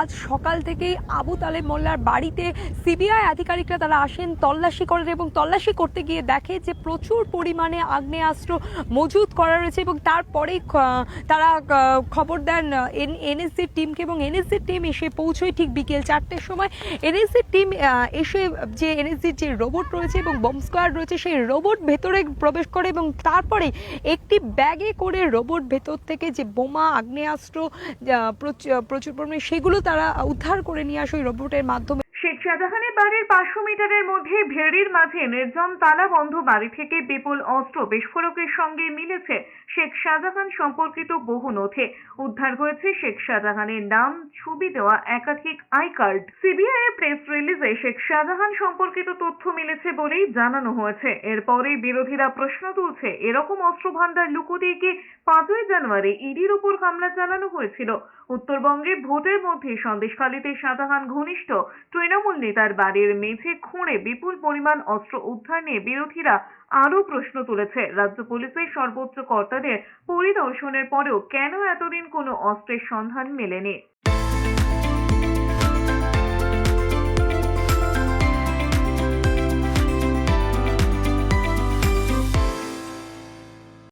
আজ সকাল থেকেই আবু তালেব মোল্লার বাড়িতে সিবিআই আধিকারিকরা তারা আসেন, তল্লাশি করেন এবং তল্লাশি করতে গিয়ে দেখে যে প্রচুর পরিমাণে আগ্নেয়াস্ত্র মজুত করা রয়েছে এবং তারপরে তারা খবর দেন এন এনএসজির টিমকে এবং এনএসজির টিম এসে পৌঁছয় ঠিক বিকেল চারটের সময়। এনএসজির টিম এসে যে এনএসজির যে রোবট রয়েছে এবং বম স্কোয়াড রয়েছে, সেই রোবট ভেতরে প্রবেশ করে এবং তারপরে একটি ব্যাগে করে রোবট ভেতর থেকে যে বোমা, আগ্নেয়াস্ত্র প্রচুর পরিমাণে সেগুলো তারা উদ্ধার করে নিয়ে আসে ওই রোবটের মাধ্যমে। শেখ শাহজাহানের বাড়ির পাঁচশো মিটারের মধ্যে ভেড়ির মাঝে নির্জন তালা বন্ধ, বাড়ি থেকে বিপুল অস্ত্র, বিস্ফোরকের সঙ্গে মিলেছে শেখ শাহজাহান সম্পর্কিত বহু নথি। উদ্ধার হয়েছে শেখ শাহজাহানের নাম, ছবি দেওয়া একাধিক আই কার্ড। সিবিআই এর প্রেস রিলিজে শেখ শাহজাহান সম্পর্কিত তথ্য মিলেছে বলেই জানানো হয়েছে। এরপরেই বিরোধীরা প্রশ্ন তুলছে, এরকম অস্ত্র ভান্ডার লুকো দিয়ে কি পাঁচই জানুয়ারি ইডির উপর হামলা চালানো হয়েছিল। উত্তরবঙ্গে ভোটের মধ্যে সন্দেশখালীতে শাহজাহান ঘনিষ্ঠ তৃণমূল নেতার বাড়ির মেঝে খুঁড়ে বিপুল পরিমাণ অস্ত্র উদ্ধার নিয়ে বিরোধীরা আরও প্রশ্ন তুলেছে। রাজ্য পুলিশের সর্বোচ্চ কর্তাদের পরিদর্শনের পরেও কেন এতদিন কোনো অস্ত্রের সন্ধান মেলেনি?